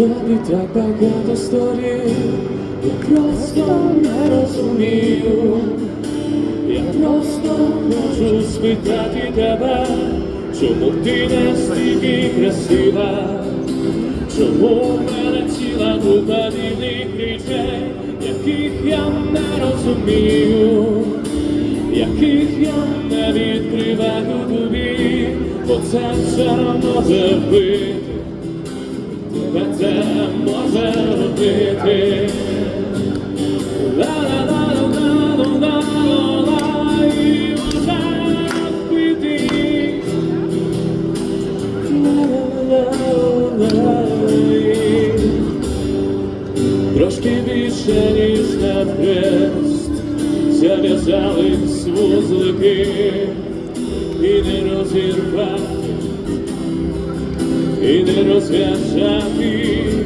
тобі так багато сторін, я просто не розумію. Я просто хочу спитати тебе, чому ти настільки красива, чому в мене ціла купа дивних речей, яких я не розумію, яких я не відкриваю тобі, бо це все може бити, Трошки більше, ніж на хрест, зав'язались вузлики і не розірвати, і не розв'язати,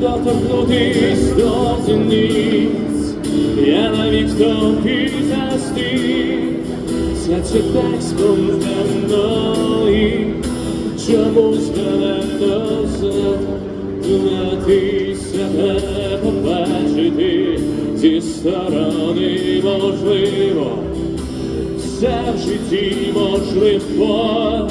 доторкнутись до зіниць, я навіть тобі застиг, серце так спонтанно і чомусь мене знати себе побачити зі сторони можливо, все в житті можливо,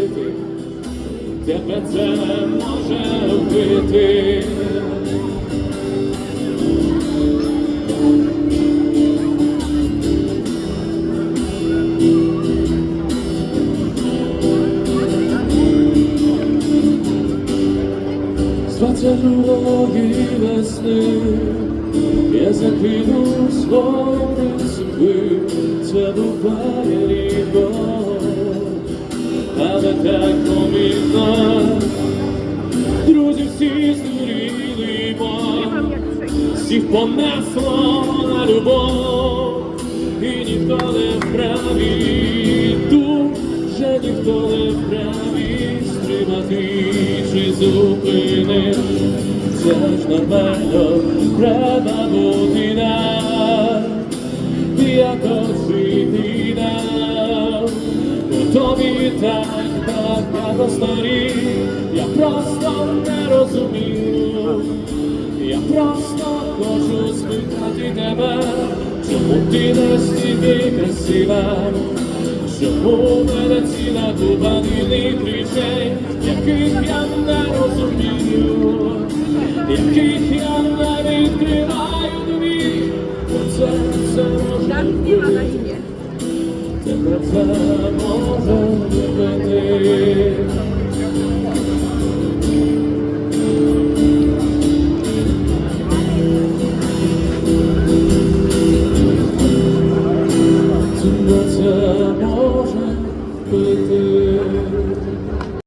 тебе це може вбити. Другої весни я закинув свої принципи, це буває рідко, так помітно. Друзі всі здуріли, бо всіх понесло на любов, і ніхто не вправі, дуже ніхто не вправі стримати чи зупинити. Це ж нормально, треба бути нам, якось іти нам, бо тобі так багато сторін, я просто не розумію. Я просто хочу спитати тебе, чому ти настільки красива, чому в мене ціла купа дивних речей, яких я не розумію, яких я не відкриваю тобі, бо це може бути, imię. тебе це може бути.